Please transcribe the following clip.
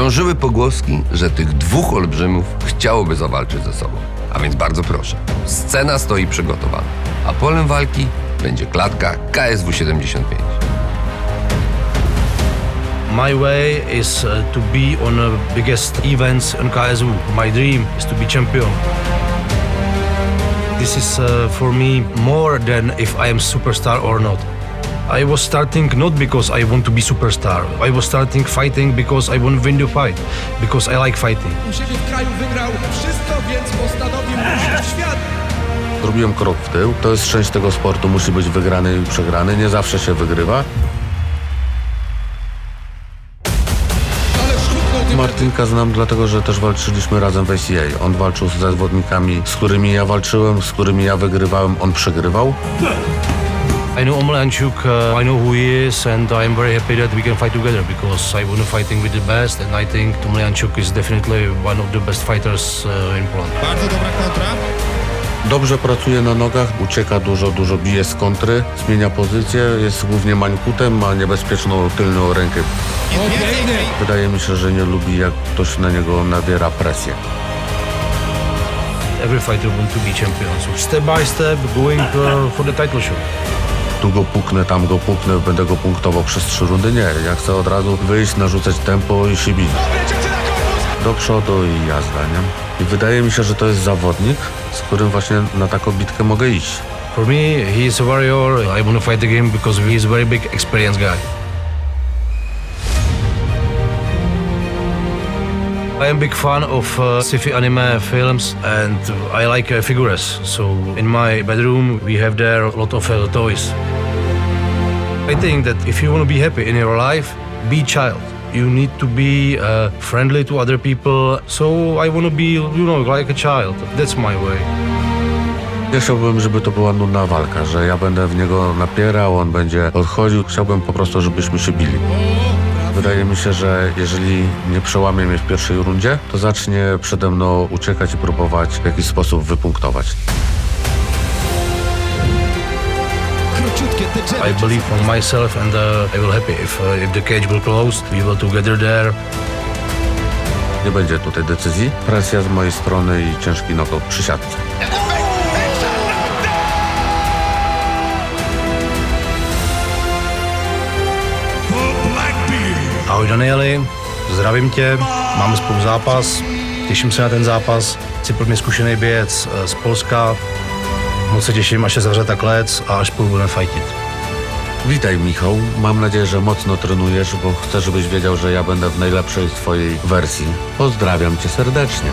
Krążyły pogłoski, że tych dwóch olbrzymów chciałoby zawalczyć ze sobą. A więc bardzo proszę, scena stoi przygotowana, a polem walki będzie klatka KSW 75. My way is uh, to be on the biggest events in KSU. My dream is to be champion. This is uh, for me more than if I am superstar or not. I was starting not because I want to be superstar. I was starting fighting because I want to win the fight, because I like fighting. u siebie w kraju wygrał wszystko, więc postanowił świat. Zrobiłem krok w tył. To jest część tego sportu, musi być wygrany i przegrany. Nie zawsze się wygrywa. Martinka znam dlatego, że też walczyliśmy razem w ACA. On walczył z zawodnikami, z którymi ja walczyłem, z którymi ja wygrywałem, on przegrywał. I know Omelanciuk, uh, I know who he is, and I am very happy that we can fight together because I want to fighting with the best, and I think Omelanciuk is definitely one of the best fighters uh, in Poland. Bardzo dobra kontra. Dobrze pracuje na nogach, ucieka dużo, dużo bije z kontry, zmienia pozycję, jest głównie mańkutem, ma niebezpieczną tylną rękę. Wydaje mi się, że nie lubi jak ktoś na niego nawiera presję. Every fighter wants to be champion, so step by step going uh, for the title shot. Tu go puknę, tam go puknę, będę go punktował przez trzy rundy. Nie, ja chcę od razu wyjść, narzucać tempo i się bić. Do przodu i jazda, nie? I wydaje mi się, że to jest zawodnik, z którym właśnie na taką bitkę mogę iść. For me, he is a warrior. I want to fight because he is a very big experienced guy. I am big fan of uh, sci-fi anime films and I like uh, figures. So in my bedroom we have there a lot of uh, toys. I think that if you want to be happy in your life, be child. You need to be uh, friendly to other people. So I want to be, you know, like a child. That's my way. Ja chciałbym, żeby to była nudna walka, że ja będę w niego napierał, on będzie odchodził. Chciałbym po prostu, żebyśmy się bili. Wydaje mi się, że jeżeli nie przełamie mnie w pierwszej rundzie, to zacznie przede mną uciekać i próbować w jakiś sposób wypunktować. I believe on myself and uh, I will happy if uh, if the cage will close, we will together there. Nie będzie tutaj decyzji. Presja z mojej strony i ciężki knockout przy siatce. Ahoj Danieli, zdravím tě, máme spolu zápas, těším se na ten zápas. Jsi pro mě zkušený běc eh, z Polska, moc se těším, až se zavře tak lec a až spolu budeme fightit. Witaj Michał, mam nadzieję, że mocno trenujesz, bo chcę, żebyś wiedział, że ja będę w najlepszej swojej wersji. Pozdrawiam cię serdecznie.